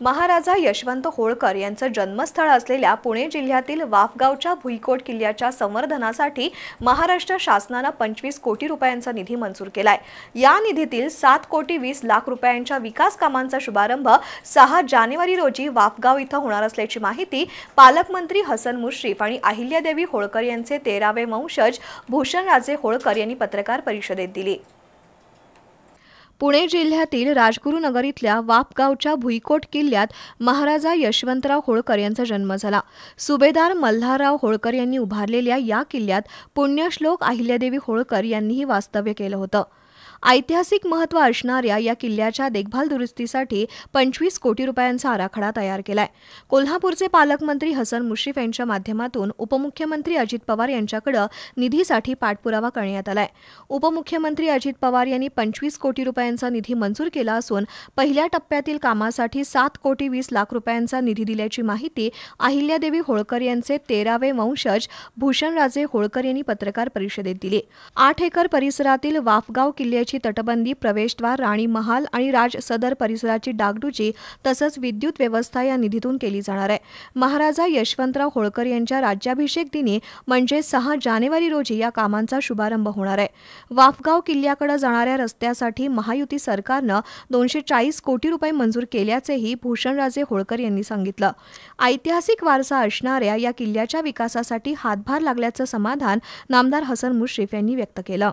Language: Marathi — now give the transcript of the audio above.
महाराजा यशवंत होळकर यांचं जन्मस्थळ असलेल्या पुणे जिल्ह्यातील वाफगावच्या भुईकोट किल्ल्याच्या संवर्धनासाठी महाराष्ट्र शासनानं पंचवीस कोटी रुपयांचा निधी मंजूर केलाय. या निधीतील सात कोटी वीस लाख रुपयांच्या विकास कामांचा शुभारंभ सहा जानेवारी रोजी वाफगाव इथं होणार असल्याची माहिती पालकमंत्री हसन मुश्रीफ आणि अहिल्यादेवी होळकर यांचे तेरावे वंशज भूषणराजे होळकर यांनी पत्रकार परिषदेत दिली. पुणे जिल्ह्यातील राजगुरुनगर इथल्या वापगावच्या भुईकोट किल्ल्यात महाराजा यशवंतराव होळकर यांचा जन्म झाला. सुभेदार मल्हारराव होळकर यांनी उभारलेल्या या किल्ल्यात पुण्यश्लोक अहिल्यादेवी होळकर यांनीही वास्तव्य केलं होतं. ऐतिहासिक महत्त्व असणाऱ्या या किल्ल्याच्या देखभाल दुरुस्तीसाठी पंचवीस कोटी रुपयांचा आराखडा तयार केलाय. कोल्हापूरचे पालकमंत्री हसन मुश्रीफ यांच्या माध्यमातून उपमुख्यमंत्री अजित पवार यांच्याकडे निधीसाठी पाठपुरावा करण्यात आलाय. उपमुख्यमंत्री अजित पवार यांनी पंचवीस कोटी रुपयांचा निधी मंजूर केला असून पहिल्या टप्प्यातील कामासाठी सात कोटी वीस लाख रुपयांचा निधी दिल्याची माहिती अहिल्यादेवी होळकर यांचे तेरावे वंशज भूषणराजे होळकर यांनी पत्रकार परिषदेत दिली. आठ एकर परिसरातील वाफगाव किल्ल्याची तटबंदी प्रवेशद्वार राणी महाल आणि राज सदर परिसराची डागडुजी तसंच विद्युत व्यवस्था या निधीतून केली जाणार आहे. महाराजा यशवंतराव होळकर यांच्या राज्याभिषेक दिनी म्हणजे सहा जानेवारी रोजी या कामांचा शुभारंभ होणार आहे. वाफगाव किल्ल्याकडे जाणाऱ्या रस्त्यासाठी महायुती सरकारनं दोनशे चाळीस कोटी रुपये मंजूर केल्याचेही भूषणराजे होळकर यांनी सांगितलं. ऐतिहासिक वारसा असणाऱ्या या किल्ल्याच्या विकासासाठी हातभार लागल्याचं समाधान नामदार हसन मुश्रीफ यांनी व्यक्त केलं.